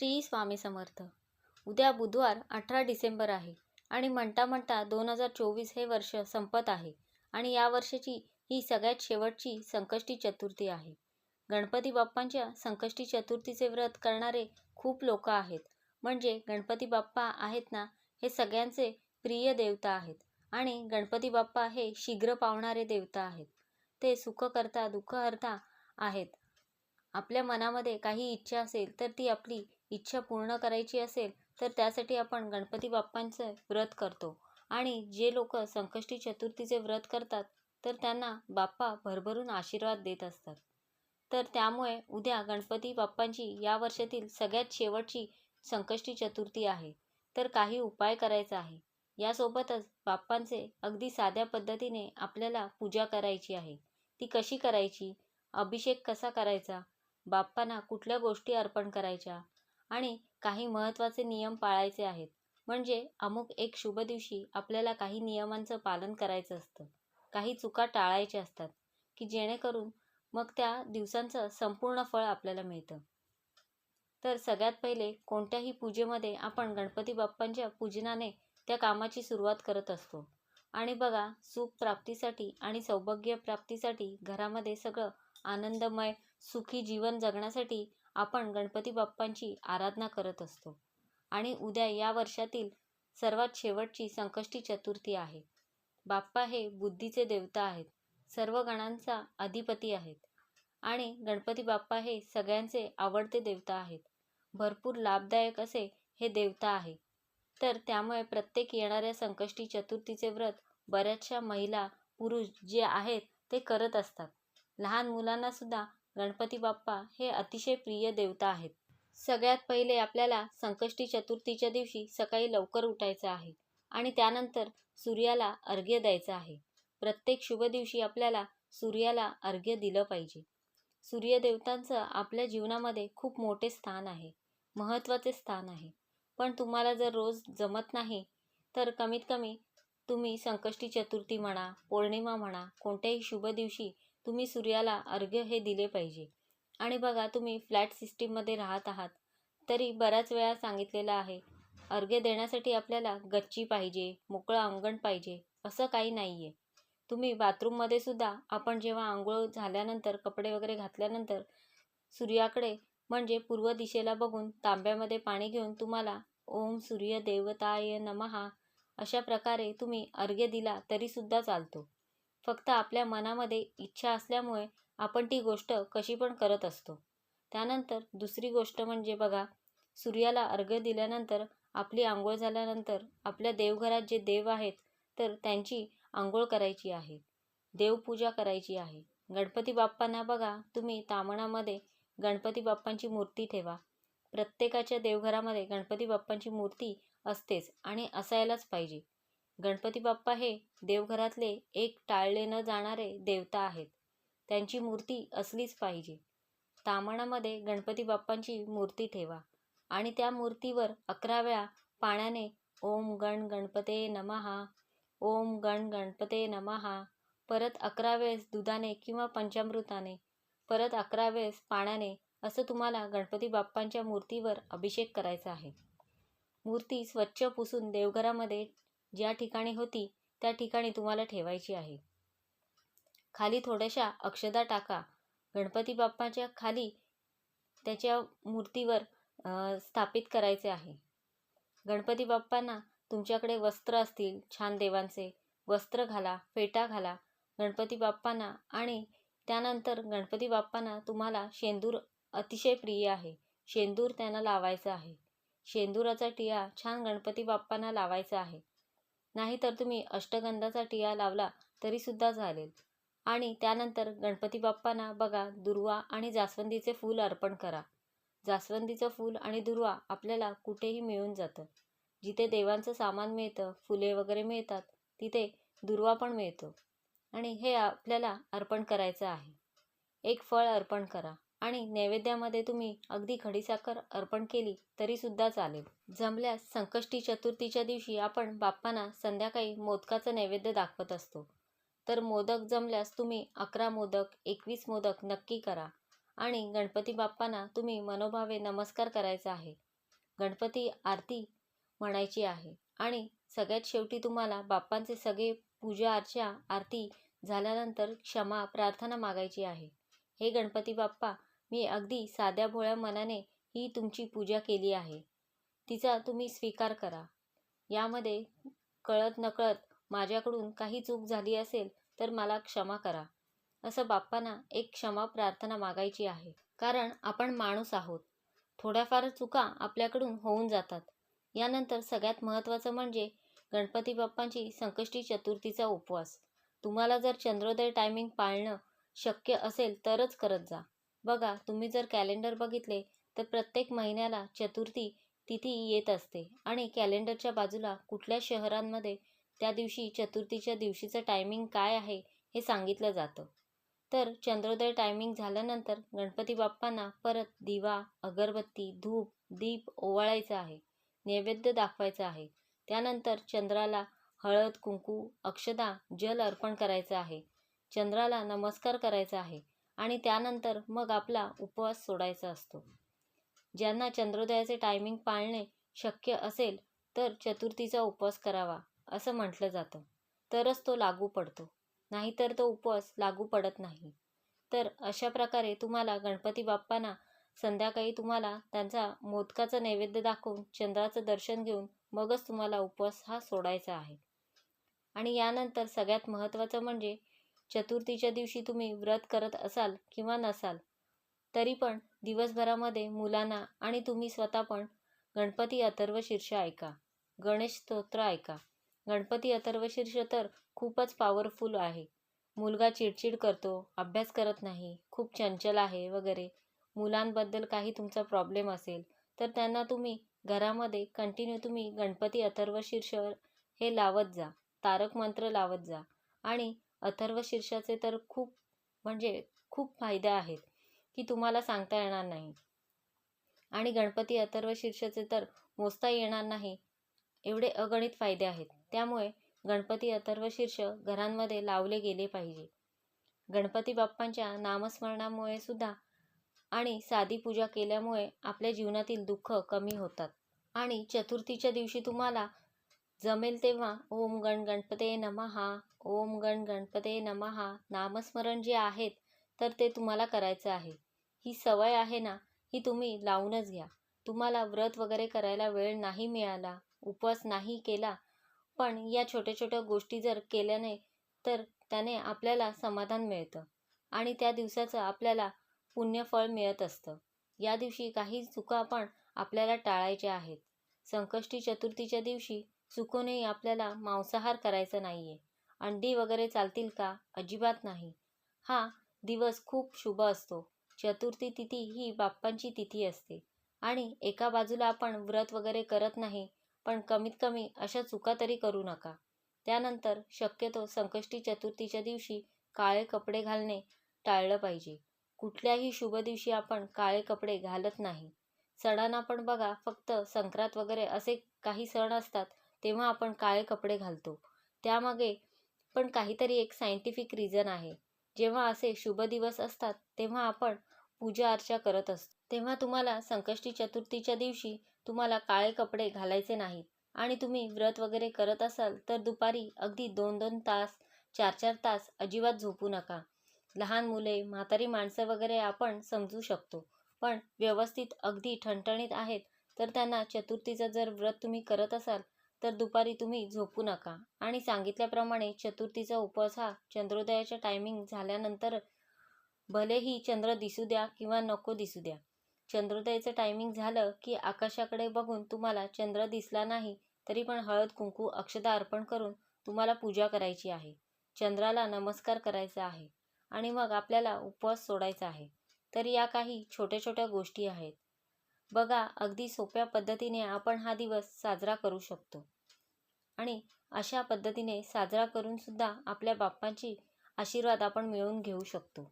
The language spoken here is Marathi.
श्री स्वामी समर्थ. उद्या बुधवार अठरा डिसेंबर आहे आणि म्हणता म्हणता दोन हजार चोवीस हे वर्ष संपत आहे आणि या वर्षाची ही सगळ्यात शेवटची संकष्टी चतुर्थी आहे. गणपती बाप्पांच्या संकष्टी चतुर्थीचे व्रत करणारे खूप लोक आहेत. म्हणजे गणपती बाप्पा आहेत ना हे सगळ्यांचे प्रिय देवता आहेत आणि गणपती बाप्पा हे शीघ्र पावणारे देवता आहेत. ते सुख करता दुःख हरता आहेत. आपल्या मनामध्ये काही इच्छा असेल तर ती आपली इच्छा पूर्ण करायची असेल तर त्यासाठी आपण गणपती बाप्पांचं व्रत करतो. आणि जे लोक संकष्टी चतुर्थीचे व्रत करतात तर त्यांना बाप्पा भरभरून आशीर्वाद देत असतात. तर त्यामुळे उद्या गणपती बाप्पांची या वर्षातील सगळ्यात शेवटची संकष्टी चतुर्थी आहे. तर काही उपाय करायचा आहे. यासोबतच बाप्पांचे अगदी साध्या पद्धतीने आपल्याला पूजा करायची आहे. ती कशी करायची? अभिषेक कसा करायचा? बाप्पांना कुठल्या गोष्टी अर्पण करायच्या? आणि काही महत्त्वाचे नियम पाळायचे आहेत. म्हणजे अमुक एक शुभ दिवशी आपल्याला काही नियमांचं पालन करायचं असतं. काही चुका टाळायच्या असतात की जेणेकरून मग त्या दिवसांचं संपूर्ण फळ आपल्याला मिळतं. तर सगळ्यात पहिले कोणत्याही पूजेमध्ये आपण गणपती बाप्पांच्या पूजनाने त्या कामाची सुरुवात करत असतो. आणि बघा सुख प्राप्तीसाठी आणि सौभाग्य प्राप्तीसाठी घरामध्ये सगळं आनंदमय सुखी जीवन जगण्यासाठी आपण गणपती बाप्पांची आराधना करत असतो. आणि उद्या या वर्षातील सर्वात शेवटची संकष्टी चतुर्थी आहे. बाप्पा हे बुद्धीचे देवता आहेत. सर्व गणांचा अधिपती आहेत. आणि गणपती बाप्पा हे सगळ्यांचे आवडते देवता आहेत. भरपूर लाभदायक असे हे देवता आहे. तर त्यामुळे प्रत्येक येणाऱ्या संकष्टी चतुर्थीचे व्रत बऱ्याचशा महिला पुरुष जे आहेत ते करत असतात. लहान मुलांना सुद्धा गणपती बाप्पा हे अतिशय प्रिय देवता आहेत. सगळ्यात पहिले आपल्याला संकष्टी चतुर्थीच्या दिवशी सकाळी लवकर उठायचं आहे आणि त्यानंतर सूर्याला अर्घ्य द्यायचं आहे. प्रत्येक शुभ दिवशी आपल्याला सूर्याला अर्घ्य दिलं पाहिजे. सूर्यदेवतांचं आपल्या जीवनामध्ये खूप मोठे स्थान आहे महत्त्वाचे स्थान आहे. पण तुम्हाला जर रोज जमत नाही तर कमीत कमी तुम्ही संकष्टी चतुर्थी म्हणा पौर्णिमा म्हणा कोणत्याही शुभ दिवशी तुम्ही सूर्याला अर्घ्य हे दिले पाहिजे. आणि बघा तुम्ही फ्लॅट सिस्टीममध्ये राहत आहात तरी बऱ्याच वेळा सांगितलेलं आहे अर्घ्य देण्यासाठी आपल्याला गच्ची पाहिजे मोकळं अंगण पाहिजे असं काही नाही आहे तुम्ही बाथरूममध्ये सुद्धा आपण जेव्हा आंघोळ झाल्यानंतर कपडे वगैरे घातल्यानंतर सूर्याकडे म्हणजे पूर्व दिशेला बघून तांब्यामध्ये पाणी घेऊन तुम्हाला ओम सूर्य देवताय नमहा अशा प्रकारे तुम्ही अर्घ्य दिला तरीसुद्धा चालतो. फक्त आपल्या मनामध्ये इच्छा असल्यामुळे आपण ती गोष्ट कशी पण करत असतो. त्यानंतर दुसरी गोष्ट म्हणजे बघा सूर्याला अर्घ्य दिल्यानंतर आपली आंघोळ झाल्यानंतर आपल्या देवघरात जे देव आहेत तर त्यांची आंघोळ करायची आहे. देवपूजा करायची आहे. गणपती बाप्पांना बघा तुम्ही तामणामध्ये गणपती बाप्पांची मूर्ती ठेवा. प्रत्येकाच्या देवघरामध्ये गणपती बाप्पांची मूर्ती असतेच आणि असायलाच पाहिजे. गणपती बाप्पा हे देवघरातले एक टाळले न जाणारे देवता आहेत. त्यांची मूर्ती असलीच पाहिजे. तामणामध्ये गणपती बाप्पांची मूर्ती ठेवा आणि त्या मूर्तीवर अकरा वेळा पाण्याने ओम गण गणपते नमहा ओम गण गणपते नमहा परत अकरा वेळेस दुधाने किंवा पंचामृताने परत अकरा वेळेस पाण्याने असं तुम्हाला गणपती बाप्पांच्या मूर्तीवर अभिषेक करायचा आहे. मूर्ती स्वच्छ पुसून देवघरामध्ये ज्या ठिकाणी होती त्या ठिकाणी तुम्हाला ठेवायची आहे. खाली थोड्याशा अक्षदा टाका. गणपती बाप्पाच्या खाली त्याच्या मूर्तीवर स्थापित करायचे आहे. गणपती बाप्पांना तुमच्याकडे वस्त्र असतील छान देवांचे. वस्त्र घाला फेटा घाला. गणपती बाप्पांना आणि त्यानंतर गणपती बाप्पांना तुम्हाला शेंदूर अतिशय प्रिय आहे. शेंदूर त्यांना लावायचा आहे. शेंदुराचा टिया छान गणपती बाप्पांना लावायचा आहे. नाहीतर तुम्ही अष्टगंधाचा टिया लावला तरीसुद्धा चालेल. आणि त्यानंतर गणपती बाप्पांना बघा दुर्वा आणि जास्वंदीचे फूल अर्पण करा. जास्वंदीचं फूल आणि दुर्वा आपल्याला कुठेही मिळून जातं. जिथे देवांचं सामान मिळतं फुले वगैरे मिळतात तिथे दुर्वा पण मिळतो. आणि हे आपल्याला अर्पण करायचं आहे. एक फळ अर्पण करा. आणि नैवेद्यामध्ये तुम्ही अगदी खडीसाखर अर्पण केली तरीसुद्धा चालेल. जमल्यास संकष्टी चतुर्थीच्या दिवशी आपण बाप्पांना संध्याकाळी मोदकाचं नैवेद्य दाखवत असतो. तर मोदक जमल्यास तुम्ही अकरा मोदक एकवीस मोदक नक्की करा आणि गणपती बाप्पांना तुम्ही मनोभावे नमस्कार करायचा आहे. गणपती आरती म्हणायची आहे आणि सगळ्यात शेवटी तुम्हाला बाप्पांचे सगळे पूजा अर्चा आरती झाल्यानंतर क्षमा प्रार्थना मागायची आहे. हे गणपती बाप्पा मी अगदी साध्या भोळ्या मनाने ही तुमची पूजा केली आहे. तिचा तुम्ही स्वीकार करा. यामध्ये कळत नकळत माझ्याकडून काही चूक झाली असेल तर मला क्षमा करा. असं बाप्पांना एक क्षमा प्रार्थना मागायची आहे. कारण आपण माणूस आहोत. थोड्याफार चुका आपल्याकडून होऊन जातात. यानंतर सगळ्यात महत्त्वाचं म्हणजे गणपती बाप्पांची संकष्टी चतुर्थीचा उपवास. तुम्हाला जर चंद्रोदय टायमिंग पाळणं शक्य असेल तरच करत जा. बघा तुम्ही जर कॅलेंडर बघितले तर प्रत्येक महिन्याला चतुर्थी तिथी येत असते. आणि कॅलेंडरच्या बाजूला कुठल्या शहरांमध्ये त्या दिवशी चतुर्थीच्या दिवशीचं टायमिंग काय आहे हे सांगितलं जातं. तर चंद्रोदय टायमिंग झाल्यानंतर गणपती बाप्पांना परत दिवा अगरबत्ती धूप दीप ओवाळायचा आहे. नैवेद्य दाखवायचा आहे. त्यानंतर चंद्राला हळद कुंकू अक्षदा जल अर्पण करायचं आहे. चंद्राला नमस्कार करायचा आहे. आणि त्यानंतर मग आपला उपवास सोडायचा असतो. ज्यांना चंद्रोदयाचे टायमिंग पाळणे शक्य असेल तर चतुर्थीचा उपवास करावा असं म्हटलं जातं. तरच तो लागू पडतो. नाहीतर तो उपवास लागू पडत नाही. तर अशा प्रकारे तुम्हाला गणपती बाप्पांना संध्याकाळी तुम्हाला त्यांचा मोदकाचा नैवेद्य दाखवून चंद्राचं दर्शन घेऊन मगच तुम्हाला उपवास हा सोडायचा आहे. आणि यानंतर सगळ्यात महत्त्वाचं म्हणजे चतुर्थीच्या दिवशी तुम्ही व्रत करत असाल किंवा नसाल तरी पण दिवसभरामध्ये मुलांना आणि तुम्ही स्वतः पण गणपती अथर्व शीर्ष ऐका. गणेश स्तोत्र ऐका. गणपती अथर्व शीर्ष तर खूपच पॉवरफुल आहे. मुलगा चिडचिड करतो अभ्यास करत नाही खूप चंचल आहे वगैरे. मुलांबद्दल काही तुमचा प्रॉब्लेम असेल तर त्यांना तुम्ही घरामध्ये कंटिन्यू तुम्ही गणपती अथर्व शीर्ष हे लावत जा. तारक मंत्र लावत जा. आणि अथर्व शीर्षाचे तर खूप म्हणजे खूप फायदे आहेत की तुम्हाला सांगता येणार नाही. आणि गणपती अथर्व शीर्षाचे तर मोजता येणार नाही एवढे अगणित फायदे आहेत. त्यामुळे गणपती अथर्व शीर्ष घरांमध्ये लावले गेले पाहिजे. गणपती बाप्पांच्या नामस्मरणामुळे सुद्धा आणि साधी पूजा केल्यामुळे आपल्या जीवनातील दुःख कमी होतात. आणि चतुर्थीच्या दिवशी तुम्हाला जमेल तेव्हा ओम गण गणपते नमहा. ओम गण गणपते नमहा. नामस्मरण जे आहेत तर ते तुम्हाला करायचं आहे. ही सवय आहे ना ही तुम्ही लावूनच घ्या. तुम्हाला व्रत वगैरे करायला वेळ नाही मिळाला उपवास नाही केला पण या छोट्या छोट्या गोष्टी जर केल्याने तर त्याने आपल्याला समाधान मिळतं. आणि त्या दिवसाचं आपल्याला पुण्यफळ मिळत असतं. या दिवशी काही चुका पण आपल्याला टाळायच्या आहेत. संकष्टी चतुर्थीच्या दिवशी चुकूनही आपल्याला मांसाहार करायचा नाही आहे अंडी वगैरे चालतील का? अजिबात नाही. हा दिवस खूप शुभ असतो. चतुर्थी तिथी ही बाप्पांची तिथी असते. आणि एका बाजूला आपण व्रत वगैरे करत नाही पण कमीत कमी अशा चुका तरी करू नका. त्यानंतर शक्यतो संकष्टी चतुर्थीच्या दिवशी काळे कपडे घालणे टाळलं पाहिजे. कुठल्याही शुभ दिवशी आपण काळे कपडे घालत नाही. सणांना पण बघा फक्त संक्रांत वगैरे असे काही सण असतात तेव्हा आपण काळे कपडे घालतो. त्यामागे पण काहीतरी एक सायंटिफिक रिझन आहे. जेव्हा असे शुभ दिवस असतात तेव्हा आपण पूजा अर्चा करत असतो. तेव्हा तुम्हाला संकष्टी चतुर्थीच्या दिवशी तुम्हाला काळे कपडे घालायचे नाहीत. आणि तुम्ही व्रत वगैरे करत असाल तर दुपारी अगदी दोन दोन तास चार चार तास अजिबात झोपू नका. लहान मुले म्हातारी माणसं वगैरे आपण समजू शकतो. पण व्यवस्थित अगदी ठणठणीत आहेत तर त्यांना चतुर्थीचं जर व्रत तुम्ही करत असाल तर दुपारी तुम्ही झोपू नका. आणि सांगितल्याप्रमाणे चतुर्थीचा उपवास हा चंद्रोदयाच्या टायमिंग झाल्यानंतर भलेही चंद्र दिसू द्या किंवा नको दिसू द्या. चंद्रोदयाचं टायमिंग झालं की आकाशाकडे बघून तुम्हाला चंद्र दिसला नाही तरी पण हळद कुंकू अक्षदा अर्पण करून तुम्हाला पूजा करायची आहे. चंद्राला नमस्कार करायचा आहे. आणि मग आपल्याला उपवास सोडायचा आहे. तर या काही छोट्या छोट्या गोष्टी आहेत. बघा अगदी सोप्या पद्धतीने आपण हा दिवस साजरा करू शकतो. आणि अशा पद्धतीने साजरा करूनसुद्धा आपल्या बाप्पांची आशीर्वाद आपण मिळवून घेऊ शकतो.